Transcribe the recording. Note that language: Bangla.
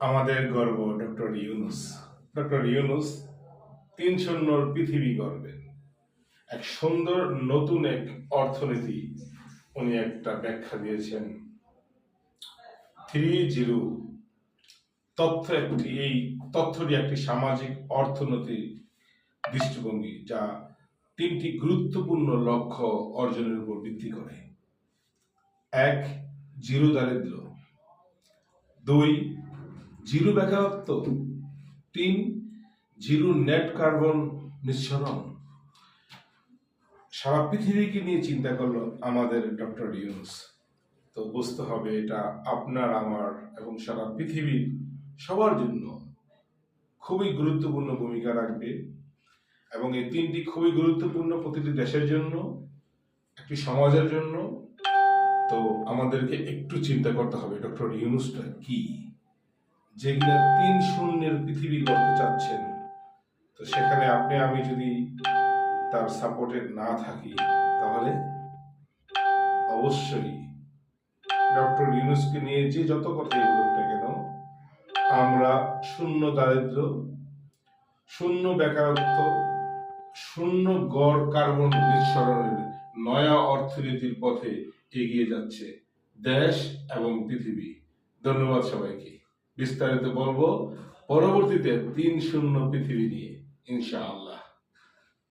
আমাদের গর্ব, ডক্টর ইউনুস। ডক্টর ইউনুস তিন শূন্যর পৃথিবী গর্বেন এক সুন্দর, নতুন এক অর্থনীতি উনি একটা ব্যাখ্যা দিয়েছেন। থ্রি জিরো তথ্য একটি, এই তথ্যটি একটি সামাজিক অর্থনৈতিক দৃষ্টিভঙ্গি যা তিনটি গুরুত্বপূর্ণ লক্ষ্য অর্জনের উপর ভিত্তি করে। এক, জিরো দারিদ্র। দুই জিরো বেকারত্ব তিন জিরো নেট কার্বন নিঃসরণ। সারা পৃথিবীকে নিয়ে চিন্তা করল আমাদের ডক্টর ইউনুস। তো বুঝতে হবে এটা আপনার, আমার এবং সারা পৃথিবীর সবার জন্য খুবই গুরুত্বপূর্ণ ভূমিকা রাখবে এবং এই তিনটি খুবই গুরুত্বপূর্ণ প্রতিটি দেশের জন্য, একটি সমাজের জন্য। তো আমাদেরকে একটু চিন্তা করতে হবে ডক্টর ইউনুসটা কি? যে কিনা তিন শূন্যের পৃথিবী গড়তে চাচ্ছেন, তো সেখানে আপনি, আমি যদি তার সাপোর্টে না থাকি, তাহলে অবশ্যই ডক্টর ইউনুসকে নিয়ে যে যত কথাই বলুক না কেন, আমরা শূন্য দারিদ্র, শূন্য বেকারত্ব, শূন্য গড় কার্বন নিঃসরণের নয়া অর্থনীতির পথে এগিয়ে যাচ্ছে দেশ এবং পৃথিবী। ধন্যবাদ সবাইকে। বিস্তারিত বলব। পরবর্তীতে তিন শূন্য পৃথিবী নিয়ে ইনশাআল্লাহ।